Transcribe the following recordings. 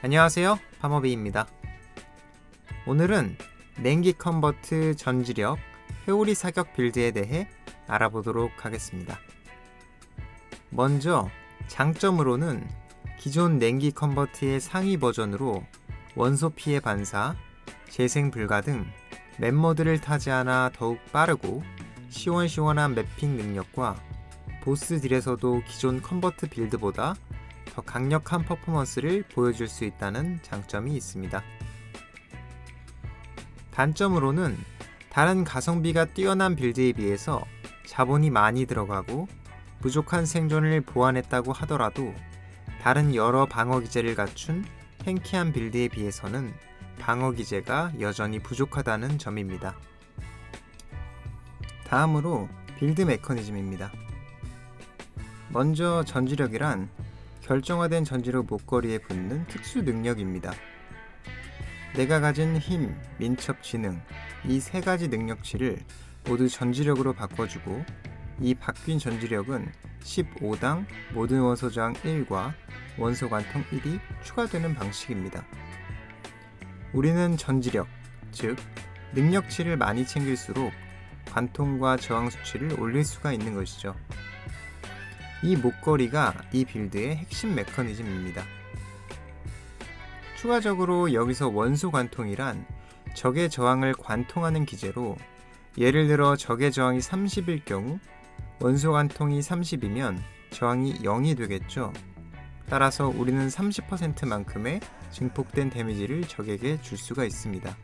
안녕하세요. 파머비입니다. 오늘은 냉기 컨버트 전지력 회오리 사격 빌드에 대해 알아보도록 하겠습니다. 먼저 장점으로는 기존 냉기 컨버트의 상위 버전으로 원소 피해 반사, 재생 불가 등 맵모드를 타지 않아 더욱 빠르고 시원시원한 맵핑 능력과 보스 딜에서도 기존 컨버트 빌드보다 더 강력한 퍼포먼스를 보여줄 수 있다는 장점이 있습니다. 단점으로는 다른 가성비가 뛰어난 빌드에 비해서 자본이 많이 들어가고 부족한 생존을 보완했다고 하더라도 다른 여러 방어 기제를 갖춘 탱키한 빌드에 비해서는 방어 기제가 여전히 부족하다는 점입니다. 다음으로 빌드 메커니즘입니다. 먼저 전지력이란 결정화된 전지력 목걸이에 붙는 특수 능력입니다. 내가 가진 힘, 민첩, 지능 이 세 가지 능력치를 모두 전지력으로 바꿔주고 이 바뀐 전지력은 15당 모든 원소 저항 1과 원소 관통 1이 추가되는 방식입니다. 우리는 전지력, 즉 능력치를 많이 챙길수록 관통과 저항 수치를 올릴 수가 있는 것이죠. 이 목걸이가 이 빌드의 핵심 메커니즘입니다. 추가적으로 여기서 원소 관통이란 적의 저항을 관통하는 기제로 예를 들어 적의 저항이 30일 경우 원소 관통이 30이면 저항이 0이 되겠죠. 따라서 우리는 30%만큼의 증폭된 데미지를 적에게 줄 수가 있습니다.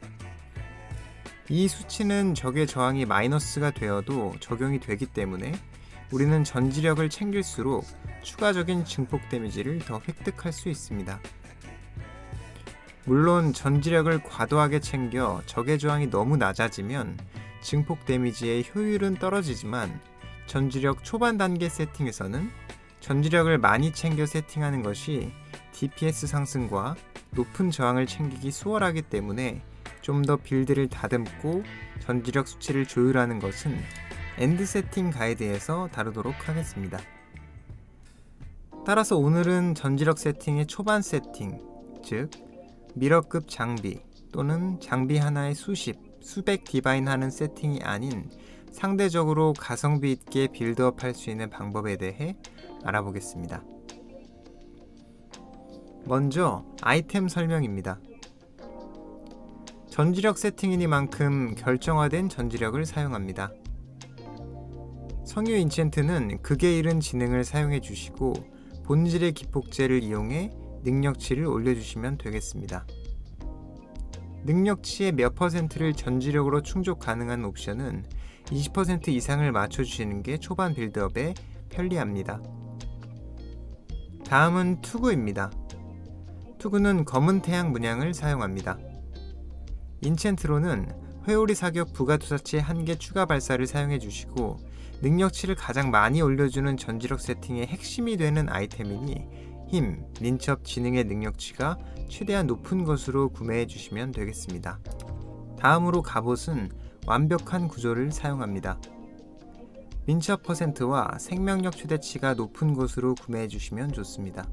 이 수치는 적의 저항이 마이너스가 되어도 적용이 되기 때문에 우리는 전지력을 챙길수록 추가적인 증폭 데미지를 더 획득할 수 있습니다. 물론 전지력을 과도하게 챙겨 적의 저항이 너무 낮아지면 증폭 데미지의 효율은 떨어지지만 전지력 초반 단계 세팅에서는 전지력을 많이 챙겨 세팅하는 것이 DPS 상승과 높은 저항을 챙기기 수월하기 때문에 좀 더 빌드를 다듬고 전지력 수치를 조율하는 것은 엔드 세팅 가이드에서 다루도록 하겠습니다. 따라서 오늘은 전지력 세팅의 초반 세팅, 즉 미러급 장비 또는 장비 하나에 수십, 수백 디바인 하는 세팅이 아닌 상대적으로 가성비 있게 빌드업 할 수 있는 방법에 대해 알아보겠습니다. 먼저 아이템 설명입니다. 전지력 세팅이니만큼 결정화된 전지력을 사용합니다. 성유 인챈트는 극에 이른 지능을 사용해 주시고 본질의 기폭제를 이용해 능력치를 올려주시면 되겠습니다. 능력치의 몇 퍼센트를 전지력으로 충족 가능한 옵션은 20% 이상을 맞춰주시는 게 초반 빌드업에 편리합니다. 다음은 투구입니다. 투구는 검은 태양 문양을 사용합니다. 인챈트로는 회오리 사격 부가 투사체 한개 추가 발사를 사용해 주시고 능력치를 가장 많이 올려주는 전지력 세팅의 핵심이 되는 아이템이니 힘, 민첩, 지능의 능력치가 최대한 높은 것으로 구매해 주시면 되겠습니다. 다음으로 갑옷은 완벽한 구조를 사용합니다. 민첩 퍼센트와 생명력 최대치가 높은 것으로 구매해 주시면 좋습니다.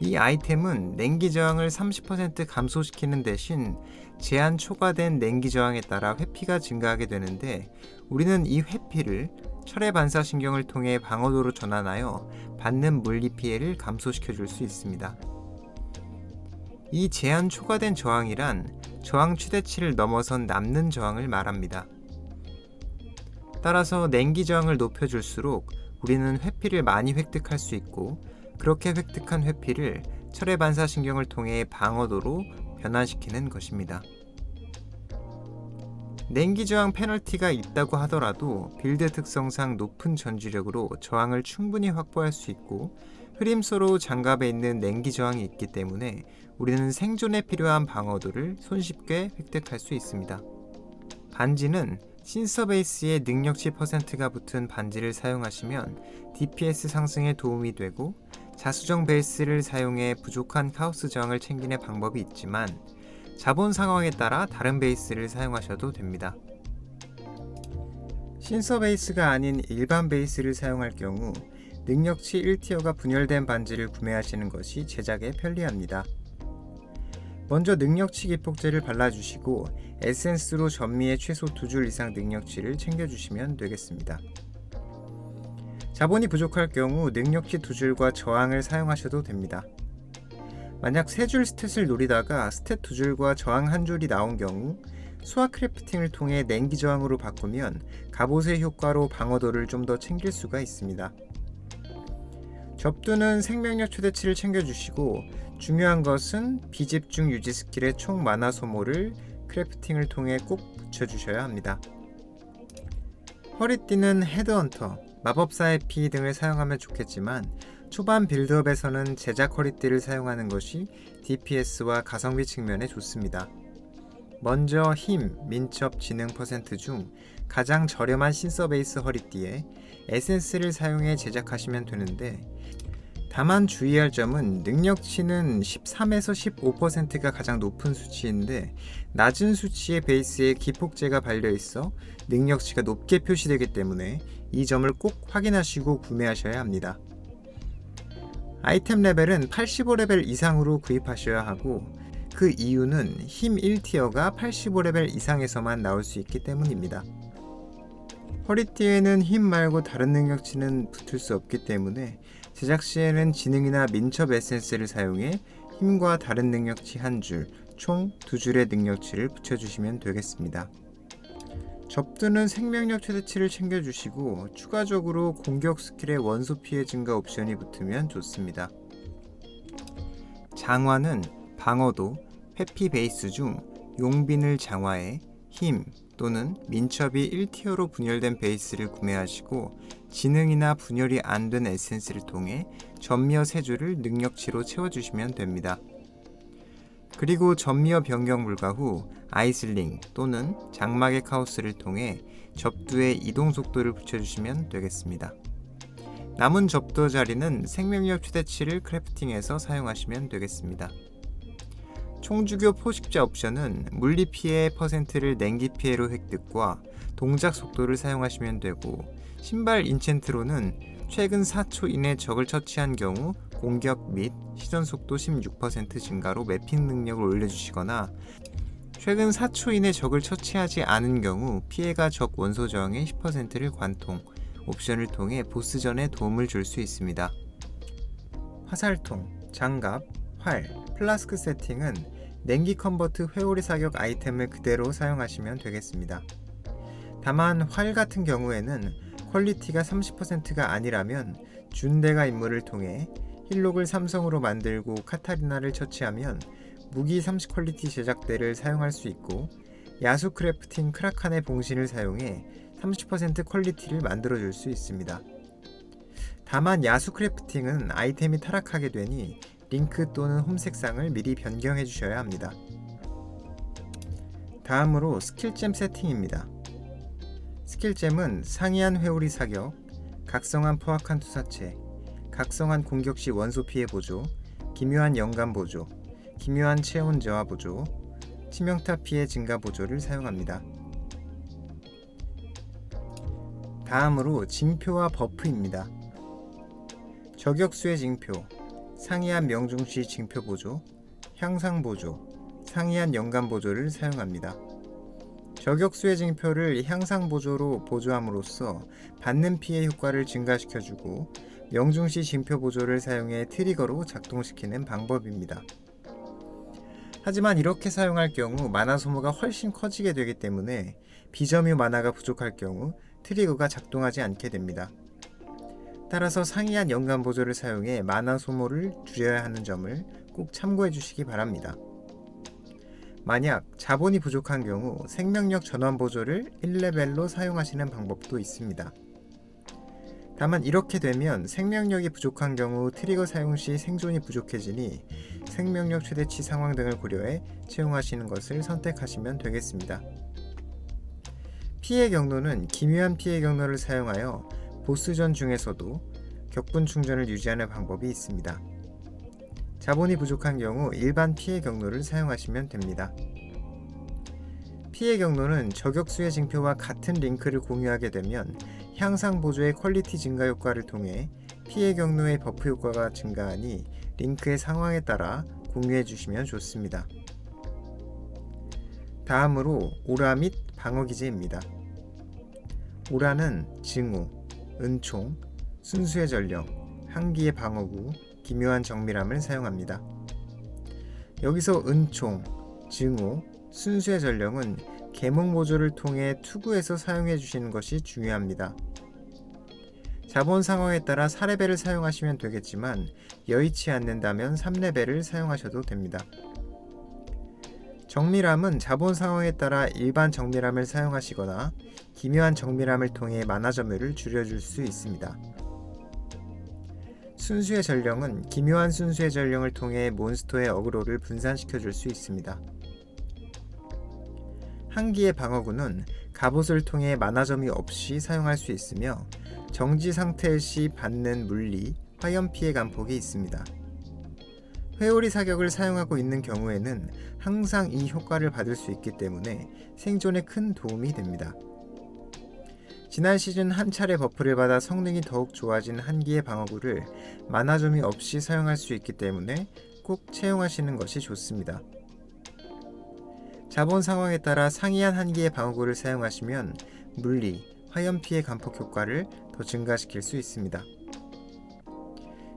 이 아이템은 냉기 저항을 30% 감소시키는 대신 제한 초과된 냉기 저항에 따라 회피가 증가하게 되는데 우리는 이 회피를 철의 반사 신경을 통해 방어도로 전환하여 받는 물리 피해를 감소시켜 줄 수 있습니다. 이 제한 초과된 저항이란 저항 최대치를 넘어선 남는 저항을 말합니다. 따라서 냉기 저항을 높여줄수록 우리는 회피를 많이 획득할 수 있고 그렇게 획득한 회피를 철의 반사 신경을 통해 방어도로 변환시키는 것입니다. 냉기 저항 페널티가 있다고 하더라도 빌드 특성상 높은 전지력으로 저항을 충분히 확보할 수 있고 흐림소로 장갑에 있는 냉기 저항이 있기 때문에 우리는 생존에 필요한 방어도를 손쉽게 획득할 수 있습니다. 반지는 신서 베이스에 능력치 퍼센트가 붙은 반지를 사용하시면 DPS 상승에 도움이 되고 자수정 베이스를 사용해 부족한 카오스 저항을 챙기는 방법이 있지만 자본 상황에 따라 다른 베이스를 사용하셔도 됩니다. 신서 베이스가 아닌 일반 베이스를 사용할 경우 능력치 1티어가 분열된 반지를 구매하시는 것이 제작에 편리합니다. 먼저 능력치 기폭제를 발라주시고 에센스로 전미에 최소 2줄 이상 능력치를 챙겨주시면 되겠습니다. 자본이 부족할 경우 능력치 2줄과 저항을 사용하셔도 됩니다. 만약 3줄 스탯을 노리다가 스탯 2줄과 저항 1줄이 나온 경우 수화 크래프팅을 통해 냉기 저항으로 바꾸면 갑옷의 효과로 방어도를 좀 더 챙길 수가 있습니다. 접두는 생명력 최대치를 챙겨주시고 중요한 것은 비집중 유지 스킬의 총 만화 소모를 크래프팅을 통해 꼭 붙여주셔야 합니다. 허리띠는 헤드헌터, 마법사의 피 등을 사용하면 좋겠지만 초반 빌드업에서는 제작 허리띠를 사용하는 것이 DPS와 가성비 측면에 좋습니다. 먼저 힘, 민첩, 지능 퍼센트 중 가장 저렴한 신서 베이스 허리띠에 에센스를 사용해 제작하시면 되는데 다만 주의할 점은 능력치는 13에서 15%가 가장 높은 수치인데 낮은 수치의 베이스에 기폭제가 발려 있어 능력치가 높게 표시되기 때문에 이 점을 꼭 확인하시고 구매하셔야 합니다. 아이템 레벨은 85레벨 이상으로 구입하셔야 하고 그 이유는 힘 1티어가 85레벨 이상에서만 나올 수 있기 때문입니다. 허리띠에는 힘 말고 다른 능력치는 붙을 수 없기 때문에 제작 시에는 지능이나 민첩 에센스를 사용해 힘과 다른 능력치 한 줄, 총 두 줄의 능력치를 붙여주시면 되겠습니다. 접두는 생명력 최대치를 챙겨주시고 추가적으로 공격 스킬의 원소 피해 증가 옵션이 붙으면 좋습니다. 장화는 방어도, 회피 베이스 중 용빈을 장화해 힘 또는 민첩이 1티어로 분열된 베이스를 구매하시고 지능이나 분열이 안 된 에센스를 통해 전미어 3줄을 능력치로 채워주시면 됩니다. 그리고 전미어 변경 불가 후 아이슬링 또는 장막의 카오스를 통해 접두의 이동 속도를 붙여주시면 되겠습니다. 남은 접두 자리는 생명력 최대치를 크래프팅해서 사용하시면 되겠습니다. 총주교 포식자 옵션은 물리 피해 퍼센트를 냉기 피해로 획득과 동작 속도를 사용하시면 되고 신발 인챈트로는 최근 4초 이내 적을 처치한 경우 공격 및 시전 속도 16% 증가로 매핑 능력을 올려주시거나 최근 4초 이내 적을 처치하지 않은 경우 피해가 적 원소 저항의 10%를 관통 옵션을 통해 보스전에 도움을 줄 수 있습니다. 화살통, 장갑, 활, 플라스크 세팅은 냉기 컨버트 회오리 사격 아이템을 그대로 사용하시면 되겠습니다. 다만 활 같은 경우에는 퀄리티가 30%가 아니라면 준대가 임무를 통해 힐록을 삼성으로 만들고 카타리나를 처치하면 무기 30 퀄리티 제작대를 사용할 수 있고 야수 크래프팅 크라칸의 봉신을 사용해 30% 퀄리티를 만들어 줄 수 있습니다. 다만 야수 크래프팅은 아이템이 타락하게 되니 링크 또는 홈 색상을 미리 변경해 주셔야 합니다. 다음으로 스킬잼 세팅입니다. 스킬잼은 상이한 회오리 사격, 각성한 포악한 투사체, 각성한 공격 시 원소 피해 보조, 기묘한 영감 보조, 기묘한 체온 저하 보조, 치명타 피해 증가 보조를 사용합니다. 다음으로 징표와 버프입니다. 저격수의 징표, 상이한 명중시 징표 보조, 향상 보조, 상이한 연간 보조를 사용합니다. 저격수의 징표를 향상 보조로 보조함으로써 받는 피해 효과를 증가시켜주고 명중시 징표 보조를 사용해 트리거로 작동시키는 방법입니다. 하지만 이렇게 사용할 경우 만화 소모가 훨씬 커지게 되기 때문에 비점유 만화가 부족할 경우 트리거가 작동하지 않게 됩니다. 따라서 상이한 연간 보조를 사용해 만화 소모를 줄여야 하는 점을 꼭 참고해 주시기 바랍니다. 만약 자본이 부족한 경우 생명력 전환 보조를 1레벨로 사용하시는 방법도 있습니다. 다만 이렇게 되면 생명력이 부족한 경우 트리거 사용 시 생존이 부족해지니 생명력 최대치 상황 등을 고려해 채용하시는 것을 선택하시면 되겠습니다. 피해 경로는 기묘한 피해 경로를 사용하여 보스전 중에서도 격분 충전을 유지하는 방법이 있습니다. 자본이 부족한 경우 일반 피해 경로를 사용하시면 됩니다. 피해 경로는 저격수의 징표와 같은 링크를 공유하게 되면 향상 보조의 퀄리티 증가 효과를 통해 피해 경로의 버프 효과가 증가하니 링크의 상황에 따라 공유해 주시면 좋습니다. 다음으로 오라 및 방어 기제입니다. 오라는 증오, 은총, 순수의 전령, 한기의 방어구, 기묘한 정밀함을 사용합니다. 여기서 은총, 증오, 순수의 전령은 계몽 보조를 통해 투구에서 사용해 주시는 것이 중요합니다. 자본 상황에 따라 4레벨을 사용하시면 되겠지만 여의치 않는다면 3레벨을 사용하셔도 됩니다. 정밀함은 자본 상황에 따라 일반 정밀함을 사용하시거나 기묘한 정밀함을 통해 만화 점유를 줄여줄 수 있습니다. 순수의 전령은 기묘한 순수의 전령을 통해 몬스터의 어그로를 분산시켜 줄 수 있습니다. 한기의 방어구는 갑옷을 통해 만화점이 없이 사용할 수 있으며 정지 상태 시 받는 물리, 화염 피해 감폭이 있습니다. 회오리 사격을 사용하고 있는 경우에는 항상 이 효과를 받을 수 있기 때문에 생존에 큰 도움이 됩니다. 지난 시즌 한 차례 버프를 받아 성능이 더욱 좋아진 한기의 방어구를 만화점이 없이 사용할 수 있기 때문에 꼭 채용하시는 것이 좋습니다. 자본 상황에 따라 상이한 한기의 방어구를 사용하시면 물리, 화염 피해 감폭 효과를 더 증가시킬 수 있습니다.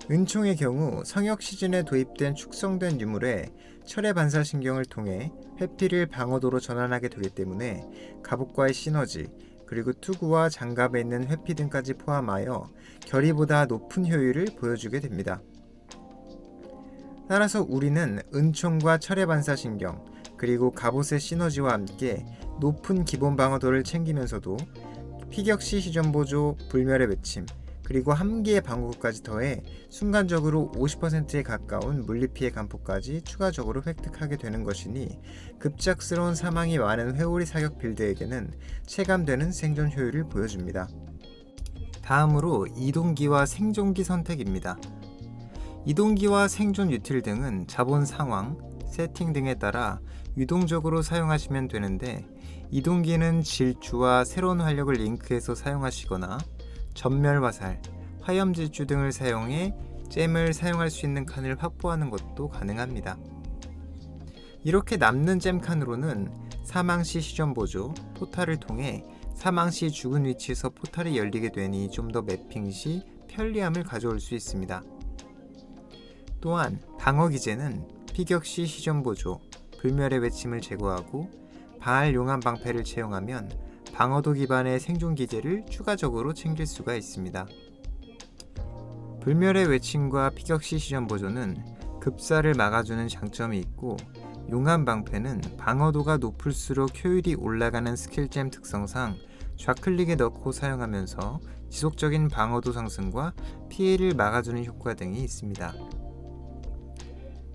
은총의 경우 성역 시즌에 도입된 축성된 유물에 철의 반사신경을 통해 회피를 방어도로 전환하게 되기 때문에 갑옷과의 시너지 그리고 투구와 장갑에 있는 회피 등까지 포함하여 결의보다 높은 효율을 보여주게 됩니다. 따라서 우리는 은총과 철의 반사신경 그리고 갑옷의 시너지와 함께 높은 기본 방어도를 챙기면서도 피격시 시전 보조, 불멸의 외침, 그리고 함기의 방어구까지 더해 순간적으로 50%에 가까운 물리피해 감폭까지 추가적으로 획득하게 되는 것이니 급작스러운 사망이 많은 회오리 사격 빌드에게는 체감되는 생존 효율을 보여줍니다. 다음으로 이동기와 생존기 선택입니다. 이동기와 생존 유틸 등은 자본 상황, 세팅 등에 따라 유동적으로 사용하시면 되는데 이동기는 질주와 새로운 활력을 링크해서 사용하시거나 전멸 화살, 화염 질주 등을 사용해 잼을 사용할 수 있는 칸을 확보하는 것도 가능합니다. 이렇게 남는 잼 칸으로는 사망시 시전 보조, 포탈을 통해 사망시 죽은 위치에서 포탈이 열리게 되니 좀더 매핑 시 편리함을 가져올 수 있습니다. 또한 방어 기제는 피격 시 시전 보조, 불멸의 외침을 제거하고 바알 용암 방패를 채용하면 방어도 기반의 생존 기제를 추가적으로 챙길 수가 있습니다. 불멸의 외침과 피격 시 시전 보조는 급사를 막아주는 장점이 있고 용암 방패는 방어도가 높을수록 효율이 올라가는 스킬잼 특성상 좌클릭에 넣고 사용하면서 지속적인 방어도 상승과 피해를 막아주는 효과 등이 있습니다.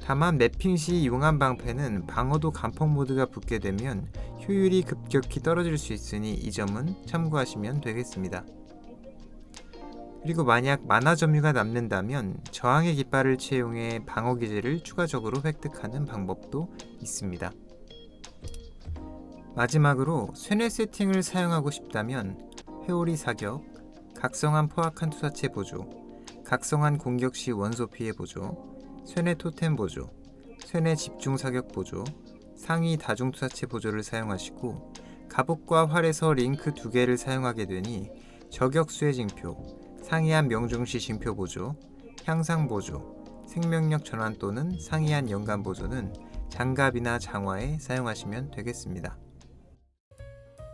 다만 맵핑 시 용암 방패는 방어도 간폭 모드가 붙게 되면 효율이 급격히 떨어질 수 있으니 이 점은 참고하시면 되겠습니다. 그리고 만약 만화 점유가 남는다면 저항의 깃발을 채용해 방어 기제를 추가적으로 획득하는 방법도 있습니다. 마지막으로 쇠뇌 세팅을 사용하고 싶다면 회오리 사격, 각성한 포악한 투사체 보조, 각성한 공격 시 원소 피해 보조, 쇠뇌 토템 보조, 쇠뇌 집중 사격 보조, 상위 다중 투사체 보조를 사용하시고 갑옷과 활에서 링크 두 개를 사용하게 되니 저격수의 징표, 상이한 명중시 징표 보조, 향상 보조, 생명력 전환 또는 상이한 연간 보조는 장갑이나 장화에 사용하시면 되겠습니다.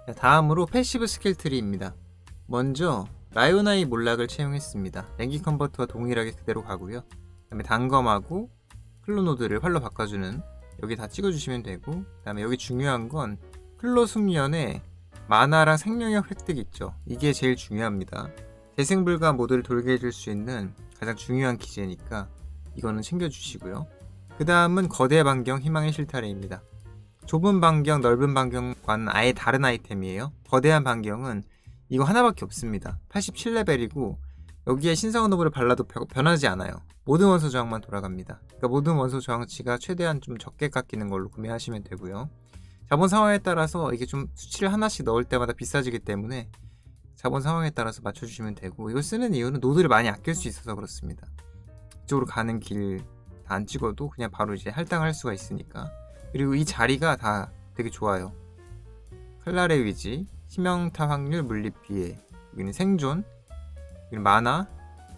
자, 다음으로 패시브 스킬 트리입니다. 먼저 라이오나이 몰락을 채용했습니다. 랭기 컨버터와 동일하게 그대로 가고요. 그다음에 단검하고 클로노드를 활로 바꿔주는 여기 다 찍어주시면 되고 그 다음에 여기 중요한 건 클로 숙련에 마나랑 생명력 획득 있죠. 이게 제일 중요합니다. 재생불가 모드를 돌게 해줄 수 있는 가장 중요한 기제니까 이거는 챙겨주시고요. 그 다음은 거대 반경 희망의 실타래입니다. 좁은 반경, 넓은 반경과는 아예 다른 아이템이에요. 거대한 반경은 이거 하나밖에 없습니다. 87레벨이고 여기에 신성한 노브를 발라도 변하지 않아요. 모든 원소 저항만 돌아갑니다. 그러니까 모든 원소 저항치가 최대한 좀 적게 깎이는 걸로 구매하시면 되고요. 자본 상황에 따라서 이게 좀 수치를 하나씩 넣을 때마다 비싸지기 때문에 자본 상황에 따라서 맞춰주시면 되고 이걸 쓰는 이유는 노드를 많이 아낄 수 있어서 그렇습니다. 이쪽으로 가는 길 다 안 찍어도 그냥 바로 이제 할당할 수가 있으니까 그리고 이 자리가 다 되게 좋아요. 칼날의 위지, 치명타 확률, 물리 피해 여기는 생존, 만화,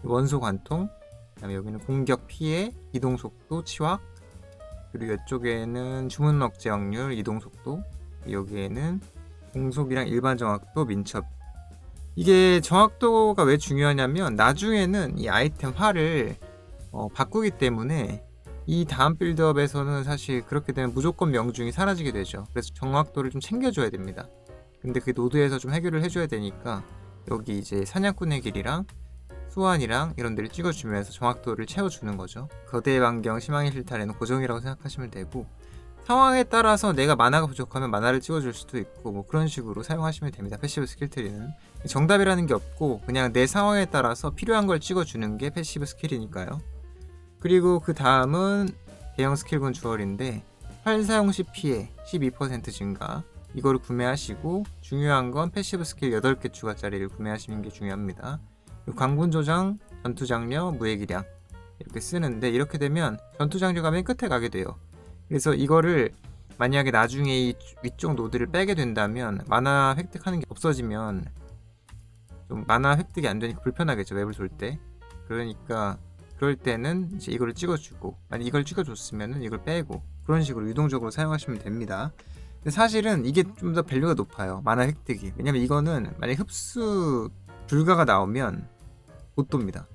원소 관통, 그다음에 여기는 공격 피해, 이동 속도, 치확, 그리고 이쪽에는 주문 억제 확률, 이동 속도, 여기에는 공속이랑 일반 정확도, 민첩. 이게 정확도가 왜 중요하냐면 나중에는 이 아이템 화를 어, 바꾸기 때문에 이 다음 빌드업에서는 사실 그렇게 되면 무조건 명중이 사라지게 되죠. 그래서 정확도를 좀 챙겨줘야 됩니다. 근데 그 노드에서 좀 해결을 해줘야 되니까 여기 이제 사냥꾼의 길이랑 수완이랑 이런 데를 찍어주면서 정확도를 채워주는 거죠. 거대 반경 희망의 실타래는 고정이라고 생각하시면 되고 상황에 따라서 내가 만화가 부족하면 만화를 찍어줄 수도 있고 뭐 그런 식으로 사용하시면 됩니다. 패시브 스킬 트리는 정답이라는 게 없고 그냥 내 상황에 따라서 필요한 걸 찍어주는 게 패시브 스킬이니까요. 그리고 그 다음은 대형 스킬군 주얼인데 활 사용 시 피해 12% 증가 이거를 구매하시고 중요한 건 패시브 스킬 8개 추가짜리를 구매하시는 게 중요합니다. 광분 조장, 전투 장려, 무의 기량 이렇게 쓰는데 이렇게 되면 전투 장려가 맨 끝에 가게 돼요. 그래서 이거를 만약에 나중에 이 위쪽 노드를 빼게 된다면 만화 획득하는 게 없어지면 좀 만화 획득이 안 되니까 불편하겠죠 맵을 돌 때. 그러니까 그럴 때는 이제 이거를 찍어주고 만약 이걸 찍어줬으면은 이걸 빼고 그런 식으로 유동적으로 사용하시면 됩니다. 근데 사실은 이게 좀 더 밸류가 높아요. 만화 획득이. 왜냐면 이거는 만약 흡수 불가가 나오면 못 돕니다.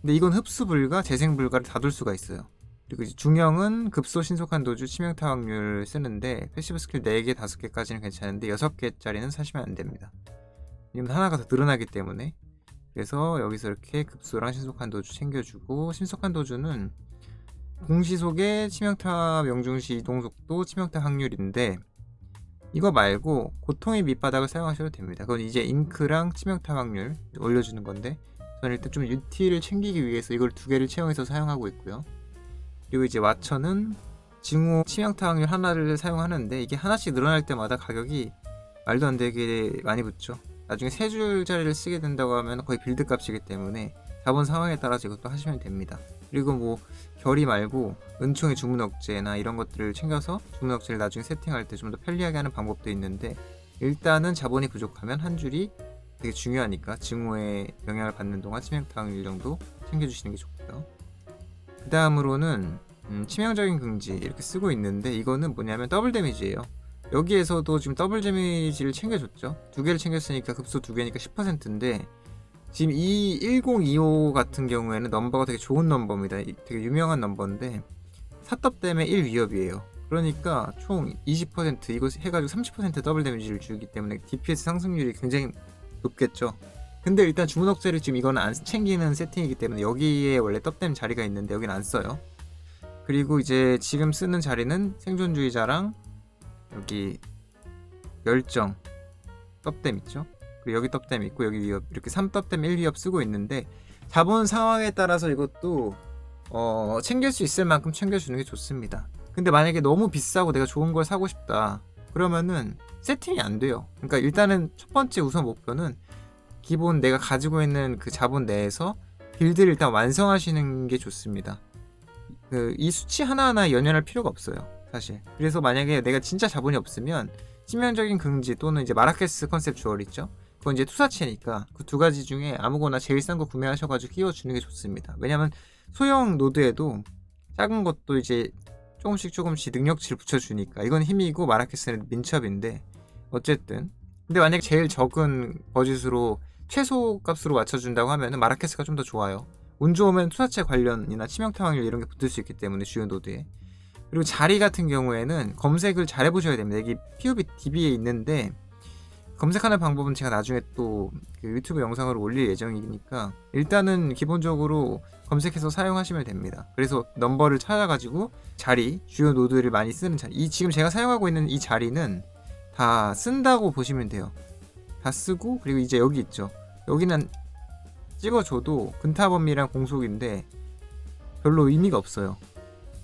근데 이건 흡수 불가, 재생 불가를 다둘 수가 있어요. 그리고 중형은 급소 신속한 도주 치명타 확률 쓰는데 패시브 스킬 4개, 5개까지는 괜찮은데 6개짜리는 사시면 안 됩니다. 왜냐면 하나가 더 늘어나기 때문에 그래서 여기서 이렇게 급소랑 신속한 도주 챙겨주고 신속한 도주는 공시속의 치명타 명중시 이동속도 치명타 확률인데 이거 말고 고통의 밑바닥을 사용하셔도 됩니다. 그건 이제 잉크랑 치명타 확률 올려주는 건데 저는 일단 좀 UT를 챙기기 위해서 이걸 두 개를 채용해서 사용하고 있고요. 그리고 이제 와처는 징후 치명타 확률 하나를 사용하는데 이게 하나씩 늘어날 때마다 가격이 말도 안 되게 많이 붙죠. 나중에 세 줄짜리를 쓰게 된다고 하면 거의 빌드 값이기 때문에 자본 상황에 따라서 이것도 하시면 됩니다. 그리고 뭐 결이 말고 은총의 주문 억제나 이런 것들을 챙겨서 주문 억제를 나중에 세팅할 때 좀 더 편리하게 하는 방법도 있는데 일단은 자본이 부족하면 한 줄이 되게 중요하니까 증오에 영향을 받는 동안 치명타 확률 정도 챙겨주시는 게 좋고요. 그 다음으로는 음, 치명적인 긍지 이렇게 쓰고 있는데 이거는 뭐냐면 더블 데미지예요. 여기에서도 지금 더블 데미지를 챙겨줬죠. 두 개를 챙겼으니까 급소 두 개니까 10%인데 지금 이 1025 같은 경우에는 넘버가 되게 좋은 넘버입니다. 이- 되게 유명한 넘버인데 사떡 때문에 1 위협이에요. 그러니까 총 20% 이거 해가지고 30% 더블 데미지를 주기 때문에 DPS 상승률이 굉장히 높겠죠. 근데 일단 주문 억제를 지금 이거는 안 챙기는 세팅이기 때문에 여기에 원래 떡댐 자리가 있는데 여기는 안 써요. 그리고 이제 지금 쓰는 자리는 생존주의자랑 여기 열정 떡댐 있죠. 그리고 여기 떡댐 있고 여기 위협 이렇게 3떡댐 1위협 쓰고 있는데 자본 상황에 따라서 이것도 어, 챙길 수 있을 만큼 챙겨주는 게 좋습니다. 근데 만약에 너무 비싸고 내가 좋은 걸 사고 싶다 그러면은 세팅이 안 돼요. 그러니까 일단은 첫 번째 우선 목표는 기본 내가 가지고 있는 그 자본 내에서 빌드를 일단 완성하시는 게 좋습니다. 그 이 수치 하나하나 연연할 필요가 없어요. 사실. 그래서 만약에 내가 진짜 자본이 없으면 치명적인 긍지 또는 이제 마라케스 컨셉 주얼 있죠. 그건 이제 투사체니까 그 두 가지 중에 아무거나 제일 싼 거 구매하셔가지고 끼워주는 게 좋습니다. 왜냐면 소형 노드에도 작은 것도 이제 조금씩 조금씩 능력치를 붙여주니까 이건 힘이고 마라케스는 민첩인데 어쨌든 근데 만약에 제일 적은 버짓으로 최소 값으로 맞춰준다고 하면은 마라케스가 좀 더 좋아요. 운 좋으면 투사체 관련이나 치명타 확률 이런 게 붙을 수 있기 때문에 주요 노드에 그리고 자리 같은 경우에는 검색을 잘 해보셔야 됩니다. 여기 POV DB에 있는데 검색하는 방법은 제가 나중에 또 그 유튜브 영상으로 올릴 예정이니까 일단은 기본적으로 검색해서 사용하시면 됩니다. 그래서 넘버를 찾아가지고 자리, 주요 노드를 많이 쓰는 자리. 이 지금 제가 사용하고 있는 이 자리는 다 쓴다고 보시면 돼요. 다 쓰고 그리고 이제 여기 있죠. 여기는 찍어줘도 근타 범위랑 공속인데 별로 의미가 없어요.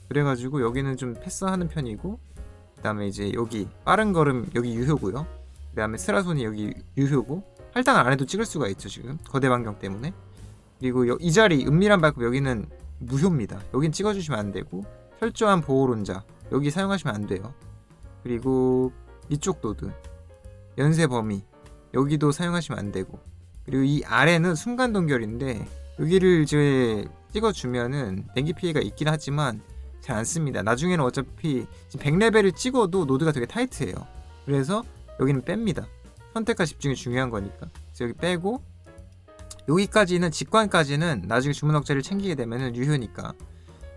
그래가지고 여기는 좀 패스하는 편이고 그다음에 이제 여기 빠른 걸음 여기 유효고요. 그 다음에 스라손이 여기 유효고 할당을 안 해도 찍을 수가 있죠 지금. 거대 반경 때문에. 그리고 여- 이 자리 은밀한 발톱 여기는 무효입니다. 여긴 찍어주시면 안 되고 철저한 보호론자 여기 사용하시면 안 돼요. 그리고 이쪽 노드 연쇄 범위 여기도 사용하시면 안 되고. 그리고 이 아래는 순간 동결인데 여기를 이제 찍어주면은 냉기 피해가 있긴 하지만 잘 안 씁니다. 나중에는 어차피 지금 100레벨을 찍어도 노드가 되게 타이트해요. 그래서 여기는 뺍니다. 선택과 집중이 중요한 거니까. 그래서 여기 빼고 여기까지는 직관까지는 나중에 주문 억제를 챙기게 되면은 유효니까.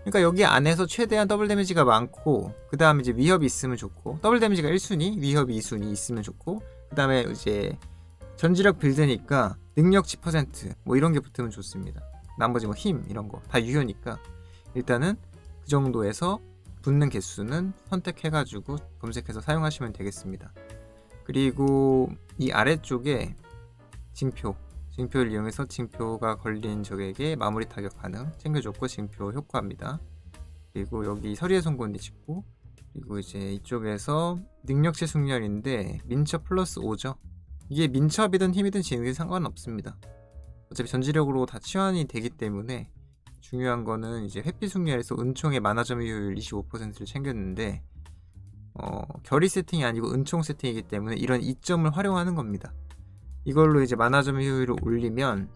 그러니까 여기 안에서 최대한 더블 데미지가 많고 그 다음에 이제 위협이 있으면 좋고 더블 데미지가 1순위, 위협이 2순위 있으면 좋고 그 다음에 이제 전지력 빌드니까 능력 10%뭐 이런 게 붙으면 좋습니다. 나머지 뭐 힘 이런 거 다 유효니까 일단은 그 정도에서 붙는 개수는 선택해가지고 검색해서 사용하시면 되겠습니다. 그리고 이 아래쪽에 징표, 징표를 이용해서 징표가 걸린 적에게 마무리 타격 가능 챙겨줬고 징표 효과입니다. 그리고 여기 서리의 송곳니 짚고 그리고 이제 이쪽에서 능력치 숙련인데 민첩 플러스 5죠. 이게 민첩이든 힘이든 지능이 상관없습니다. 어차피 전지력으로 다 치환이 되기 때문에 중요한 거는 이제 회피 숙련에서 은총의 만화 점유율 25%를 챙겼는데 어, 결의 세팅이 아니고 은총 세팅이기 때문에 이런 이점을 활용하는 겁니다. 이걸로 이제 만화 점유율을 올리면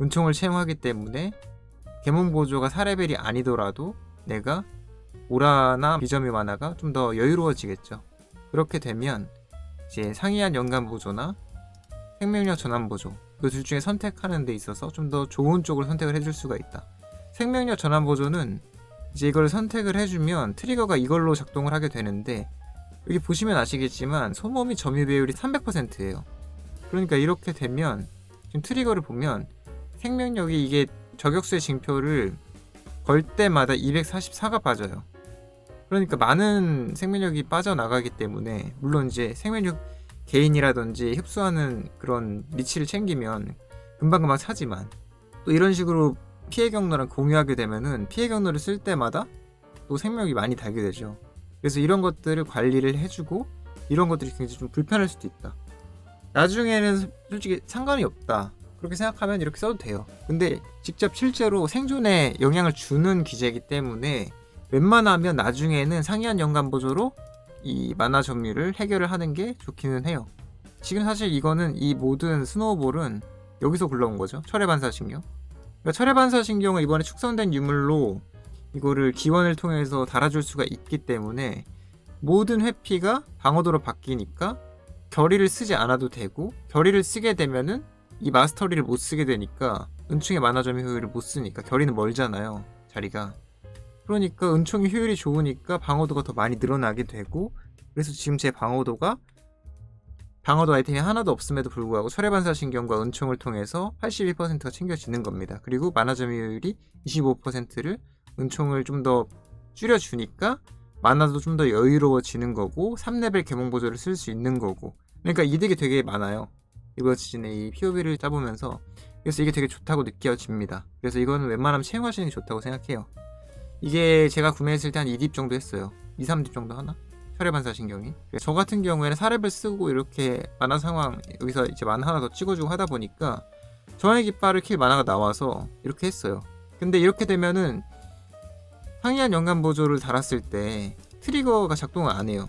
은총을 채용하기 때문에 개몽 보조가 4레벨이 아니더라도 내가 오라나 비점유 만화가 좀 더 여유로워지겠죠. 그렇게 되면 이제 상이한 연간 보조나 생명력 전환 보조 그 둘 중에 선택하는 데 있어서 좀 더 좋은 쪽을 선택을 해줄 수가 있다. 생명력 전환 보조는 이제 이걸 선택을 해주면 트리거가 이걸로 작동을 하게 되는데 여기 보시면 아시겠지만 소모미 점유 배율이 300%예요. 그러니까 이렇게 되면 지금 트리거를 보면 생명력이 이게 저격수의 징표를 걸 때마다 244가 빠져요. 그러니까 많은 생명력이 빠져나가기 때문에 물론 이제 생명력 개인이라든지 흡수하는 그런 리치를 챙기면 금방금방 차지만 또 이런 식으로 피해 경로랑 공유하게 되면은 피해 경로를 쓸 때마다 또 생명력이 많이 달게 되죠. 그래서 이런 것들을 관리를 해주고 이런 것들이 굉장히 좀 불편할 수도 있다. 나중에는 솔직히 상관이 없다. 그렇게 생각하면 이렇게 써도 돼요. 근데 직접 실제로 생존에 영향을 주는 기제이기 때문에 웬만하면 나중에는 상이한 연간 보조로 이 만화 점유를 해결을 하는 게 좋기는 해요. 지금 사실 이거는 이 모든 스노우볼은 여기서 굴러온 거죠. 철의 반사 신경. 그러니까 철의 반사 신경은 이번에 축성된 유물로 이거를 기원을 통해서 달아줄 수가 있기 때문에 모든 회피가 방어도로 바뀌니까 결의를 쓰지 않아도 되고 결의를 쓰게 되면은 이 마스터리를 못 쓰게 되니까 은총의 만화 점유 효율을 못 쓰니까 결의는 멀잖아요 자리가. 그러니까 은총의 효율이 좋으니까 방어도가 더 많이 늘어나게 되고 그래서 지금 제 방어도가 방어도 아이템이 하나도 없음에도 불구하고 철의반사 신경과 은총을 통해서 81%가 챙겨지는 겁니다. 그리고 만화 점유율이 25%를 은총을 좀 더 줄여주니까 만화도 좀 더 여유로워지는 거고 3레벨 개몽 보조를 쓸 수 있는 거고 그러니까 이득이 되게 많아요. 이번 시즌에 이 POB를 짜보면서 그래서 이게 되게 좋다고 느껴집니다. 그래서 이거는 웬만하면 채용하시는 게 좋다고 생각해요. 이게 제가 구매했을 때 한 2딥 정도 했어요. 2, 3딥 정도 하나? 혈액반사 신경이. 저 같은 경우에는 사렙을 쓰고 이렇게 만화 상황 여기서 이제 만화 하나 더 찍어주고 하다 보니까 저의 깃발을 킬 만화가 나와서 이렇게 했어요. 근데 이렇게 되면은 상이한 연간 보조를 달았을 때 트리거가 작동을 안 해요.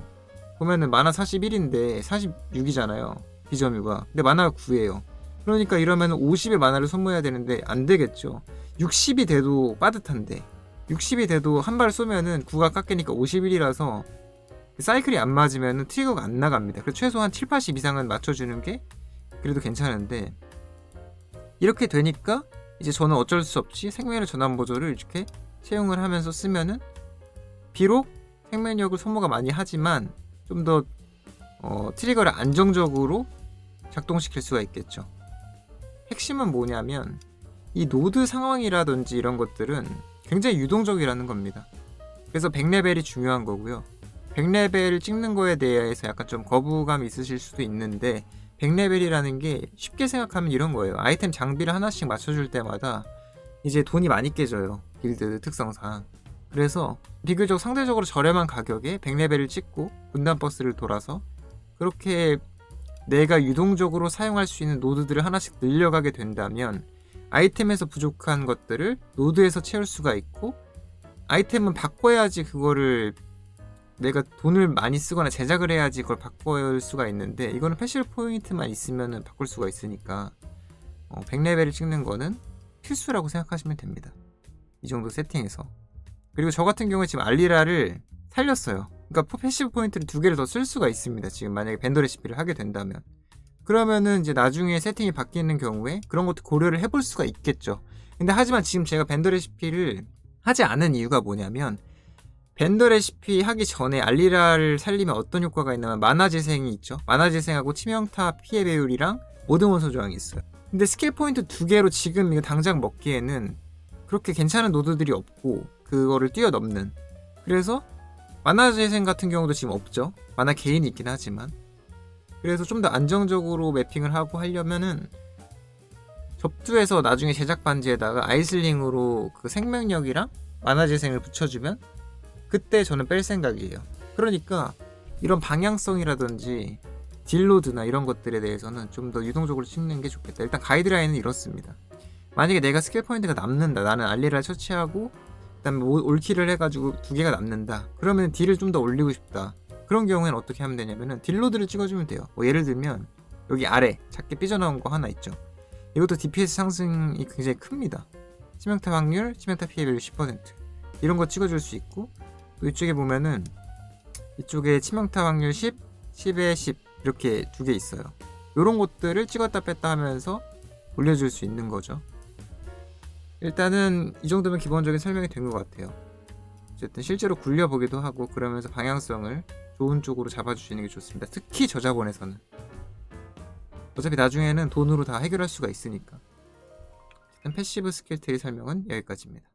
보면은 만화 41인데 46이잖아요. 비점유가. 근데 만화가 9예요. 그러니까 이러면 50의 만화를 소모해야 되는데 안 되겠죠. 60이 돼도 빠듯한데 60이 돼도 한 발 쏘면은 9가 깎이니까 51이라서 사이클이 안 맞으면 트리거가 안 나갑니다. 그래서 최소한 7, 80 이상은 맞춰주는 게 그래도 괜찮은데 이렇게 되니까 이제 저는 어쩔 수 없이 생명력 전환 보조를 이렇게 채용을 하면서 쓰면은 비록 생명력을 소모가 많이 하지만 좀더 어, 트리거를 안정적으로 작동시킬 수가 있겠죠. 핵심은 뭐냐면 이 노드 상황이라든지 이런 것들은 굉장히 유동적이라는 겁니다. 그래서 100레벨이 중요한 거고요. 100레벨 찍는 거에 대해서 약간 좀 거부감이 있으실 수도 있는데 100레벨이라는 게 쉽게 생각하면 이런 거예요. 아이템 장비를 하나씩 맞춰줄 때마다 이제 돈이 많이 깨져요. 빌드 특성상. 그래서 비교적 상대적으로 저렴한 가격에 100레벨을 찍고 분단 버스를 돌아서 그렇게 내가 유동적으로 사용할 수 있는 노드들을 하나씩 늘려가게 된다면 아이템에서 부족한 것들을 노드에서 채울 수가 있고 아이템은 바꿔야지 그거를 내가 돈을 많이 쓰거나 제작을 해야지 그걸 바꿀 수가 있는데 이거는 패시브 포인트만 있으면 바꿀 수가 있으니까 어, 100레벨을 찍는 거는 필수라고 생각하시면 됩니다. 이 정도 세팅에서 그리고 저 같은 경우에 지금 알리라를 살렸어요. 그러니까 패시브 포인트를 두 개를 더 쓸 수가 있습니다. 지금 만약에 밴더 레시피를 하게 된다면 그러면은 이제 나중에 세팅이 바뀌는 경우에 그런 것도 고려를 해볼 수가 있겠죠. 근데 하지만 지금 제가 밴더 레시피를 하지 않은 이유가 뭐냐면 밴더 레시피 하기 전에 알리라를 살리면 어떤 효과가 있냐면 만화 재생이 있죠. 만화 재생하고 치명타 피해 배율이랑 모든 원소 저항이 있어요. 근데 스킬 포인트 두 개로 지금 이거 당장 먹기에는 그렇게 괜찮은 노드들이 없고 그거를 뛰어넘는 그래서 만화 재생 같은 경우도 지금 없죠. 만화 개인이 있긴 하지만 그래서 좀 더 안정적으로 매핑을 하고 하려면은 접두해서 나중에 제작 반지에다가 아이슬링으로 그 생명력이랑 만화 재생을 붙여주면 그때 저는 뺄 생각이에요. 그러니까 이런 방향성이라든지 딜로드나 이런 것들에 대해서는 좀 더 유동적으로 찍는 게 좋겠다. 일단 가이드라인은 이렇습니다. 만약에 내가 스킬 포인트가 남는다. 나는 알리를 처치하고 그다음에 올- 올킬을 해가지고 두 개가 남는다. 그러면 딜을 좀 더 올리고 싶다. 그런 경우에는 어떻게 하면 되냐면은 딜로드를 찍어주면 돼요. 뭐 예를 들면 여기 아래 작게 삐져나온 거 하나 있죠. 이것도 DPS 상승이 굉장히 큽니다. 치명타 확률, 치명타 피해 비율 10% 이런 거 찍어줄 수 있고 또 이쪽에 보면은 이쪽에 치명타 확률 10, 10에 10 이렇게 두 개 있어요. 이런 것들을 찍었다 뺐다 하면서 올려줄 수 있는 거죠. 일단은 이 정도면 기본적인 설명이 된 것 같아요. 어쨌든 실제로 굴려보기도 하고 그러면서 방향성을 좋은 쪽으로 잡아주시는 게 좋습니다. 특히 저작원에서는 어차피 나중에는 돈으로 다 해결할 수가 있으니까. 일단 패시브 스킬 트리 설명은 여기까지입니다.